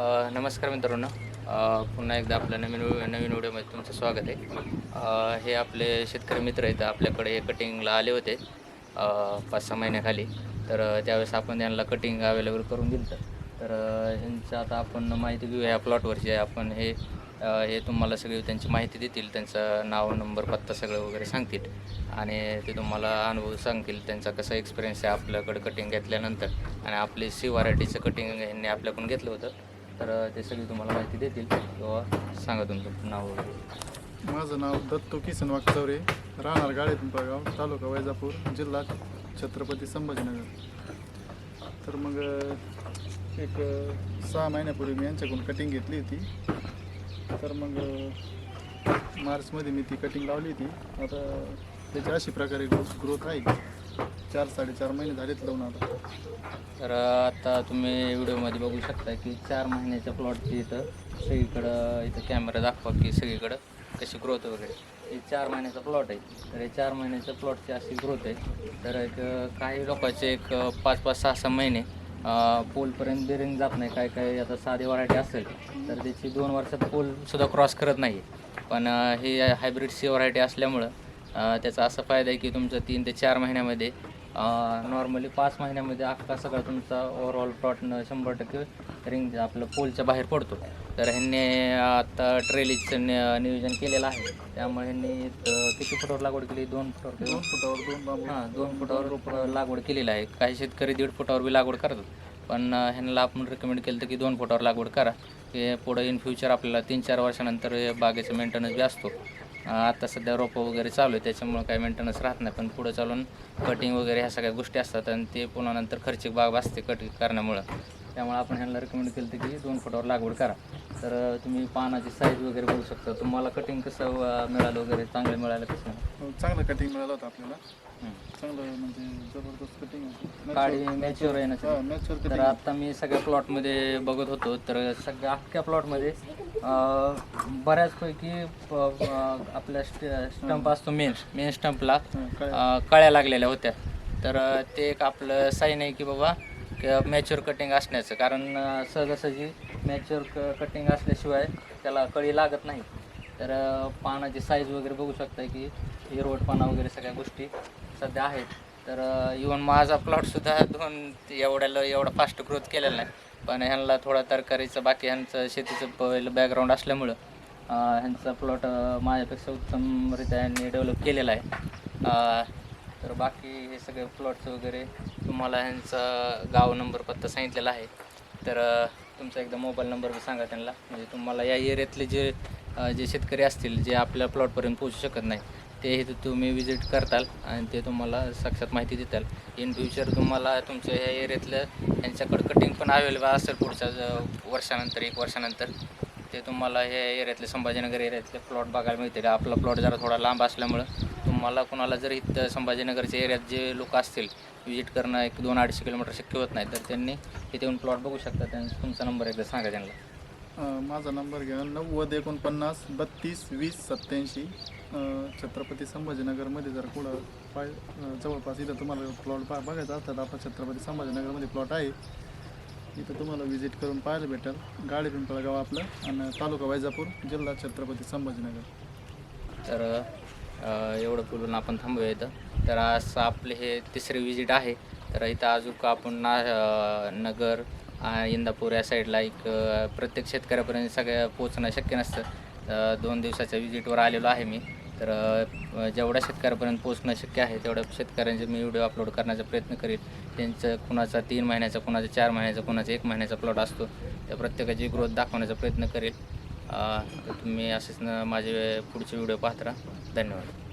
नमस्कार मित्रांनो. पुन्हा एकदा आपल्या नवीन नवीन व्हिडिओमध्ये तुमचं स्वागत आहे. हे आपले शेतकरी मित्र आहेत आपल्याकडे हे कटिंगला आले होते पाच सहा महिन्याखाली. तर त्यावेळेस आपण त्यांना कटिंग अवेलेबल करून दिलं तर अ, ह्यांचं आता आपण माहिती घेऊ ह्या प्लॉटवरची आपण हे हे तुम्हाला सगळी त्यांची माहिती देतील त्यांचं नाव नंबर पत्ता सगळं वगैरे सांगतील. आणि ते तुम्हाला अनुभव सांगतील त्यांचा कसा एक्सपिरियन्स आहे आपल्याकडे कटिंग घेतल्यानंतर. आणि आपली सी व्हरायटीचं कटिंग यांनी आपल्याकडून घेतलं होतं. तर ते सगळी तुम्हाला माहिती देतील. किंवा सांगा तुमचं नाव वगैरे. माझं नाव दत्तू किसन वागचौरे राहणार गाळे पिंपळगाव तालुका वैजापूर जिल्हा छत्रपती संभाजीनगर. तर मग एक सहा महिन्यापूर्वी मी यांच्याकडून कटिंग घेतली होती. तर मग मार्चमध्ये मी ती कटिंग लावली होती. आता त्याची अशी प्रकारे ग्रोथ आहे. चार साडेचार महिने झालेत लावून आता. तर आता तुम्ही व्हिडिओमध्ये बघू शकता की चार महिन्याच्या प्लॉटची इथं सगळीकडं इथं कॅमेरा दाखवा की सगळीकडं कशी ग्रोथ वगैरे. हे चार महिन्याचा प्लॉट आहे. तर हे चार महिन्याच्या प्लॉटची अशी ग्रोथ आहे. तर एक काही लोकांचे एक पाच पाच सहा सहा महिने पोलपर्यंत बिरिंग जात नाही. काय काय आता साधी व्हरायटी असेल तर त्याची दोन वर्षात पोलसुद्धा क्रॉस करत नाही पण ही हायब्रिडची व्हरायटी असल्यामुळं त्याचा असा फायदा आहे की तुमचं तीन ते चार महिन्यामध्ये नॉर्मली पाच महिन्यामध्ये अख्खा सगळा तुमचा ओव्हरऑल प्लॉट शंभर टक्के रिंग आपलं पोलच्या बाहेर पडतो. तर ह्यांनी आता ट्रेलीचं नि- नियोजन केलेलं आहे. त्यामुळे ह्यांनी किती फुटावर लागवड केली? दोन फुटावर दोन फुटावर दोन बांबू. हां दोन फुटावर रोप लागवड केलेली आहे. काही शेतकरी दीड फुटावर बी लागवड करतात. पण ह्यांना आपण रेकमेंड केलं की दोन फुटावर लागवड करा. की पुढं इन फ्युचर आपल्याला तीन चार वर्षानंतर हे बागेचं मेंटेनन्स बी असतो. आता सध्या रोपं वगैरे चालू आहे त्याच्यामुळे काही मेंटेनन्स राहत नाही. पण पुढं चालून कटिंग वगैरे ह्या सगळ्या गोष्टी असतात आणि ते पुन्हा नंतर खर्चिक बाग असते कटिंग करण्यामुळं. त्यामुळे आपण ह्यांना रेकमेंड केलं होतं की दोन फुटावर लागवड करा. तर तुम्ही पानाची साईज वगैरे बघू शकता. तुम्हाला कटिंग कसं मिळालं वगैरे चांगलं मिळालं कसं? हो, चांगलं कटिंग मिळालं होतं आपल्याला. चांगलं म्हणजे जबरदस्त कटिंग काळी मॅच्युअर आहे ना तर आता मी सगळ्या प्लॉटमध्ये बघत होतो. तर सगळ्या अख्ख्या प्लॉटमध्ये बऱ्याचपैकी प- अं, आपल्या स्टंप असतो मेन मेन स्टंपला कळ्या लागलेल्या होत्या. तर अं, ते एक आपलं साईन आहे की बाबा मॅच्युअर कटिंग असण्याचं. कारण अं, सहजासहजी मॅच्युअर क कटिंग असल्याशिवाय त्याला कळी लागत नाही. तर अं, पानाची साईज वगैरे बघू शकता की हिरवटपाना वगैरे सगळ्या गोष्टी सध्या आहेत. तर इवन माझा प्लॉटसुद्धा दोन एवढ्याला एवढा फास्ट ग्रोथ केलेला नाही. पण ह्यांना थोडा तरकारीचं बाकी ह्यांचं शेतीचं पहिलं बॅकग्राऊंड असल्यामुळं ह्यांचा प्लॉट माझ्यापेक्षा उत्तमरित्या ह्यांनी डेव्हलप केलेला आहे. तर बाकी हे सगळे प्लॉट्स वगैरे तुम्हाला ह्यांचा गाव नंबर पत्ता सांगितलेला आहे. तर तुमचा एकदा मोबाईल नंबर बी सांगा त्यांना. म्हणजे तुम्हाला या एरियातले जे जे शेतकरी असतील जे आपल्या प्लॉटपर्यंत पोहोचू शकत नाही ते इथं तुम्ही विजिट करताल आणि ते तुम्हाला साक्षात माहिती देताल. इन फ्युचर तुम्हाला तुमच्या ह्या एरियातलं यांच्याकडं कटिंग पण अवेलेबल असेल पुढच्या वर्षानंतर एक वर्षानंतर. ते तुम्हाला हे एरियातले संभाजीनगर एरियातले प्लॉट बघायला मिळतील. आपला प्लॉट जरा थोडा लांब असल्यामुळं तुम्हाला कुणाला जर इथं संभाजीनगरच्या एरियात जे लोक असतील विजिट करणं एक दोन अडीचशे किलोमीटर शक्य होत नाही तर त्यांनी इथे येऊन प्लॉट बघू शकतात त्यांचा तुमचा नंबर एकदा सांगा त्यांना. माझा नंबर घ्या. नव्वद एकोणपन्नास बत्तीस वीस सत्याऐंशी छत्रपती संभाजीनगरमध्ये जर कुठं पाय जवळपास इथं तुम्हाला प्लॉट पा बघायचा असतात आपला छत्रपती संभाजीनगरमध्ये प्लॉट आहे. इथं तुम्हाला व्हिजिट करून पाहायला भेटेल. गाडी पिंपळगाव आपलं आणि तालुका वैजापूर जिल्हा छत्रपती संभाजीनगर. तर एवढं बोलून आपण थांबूया इथं. तर असं आपले हे तिसरे व्हिजिट आहे. तर इथं अजून आपण ना नगर इंदापूर या साईडला एक प्रत्येक शेतकऱ्यापर्यंत सगळ्या पोचणं शक्य नसतं. दोन दिवसाच्या विजिटवर आलेलो आहे मी. तर जेवढ्या शेतकऱ्यापर्यंत पोचणं शक्य आहे तेवढ्या शेतकऱ्यांचे मी व्हिडिओ अपलोड करण्याचा प्रयत्न करीन त्यांचं कुणाचा तीन महिन्याचा कुणाचा चार महिन्याचा कुणाचा एक महिन्याचा प्लॉट असतो त्या प्रत्येकाची ग्रोथ दाखवण्याचा प्रयत्न करेल तुम्ही असेच माझे पुढचे व्हिडिओ पाहत राहा. धन्यवाद.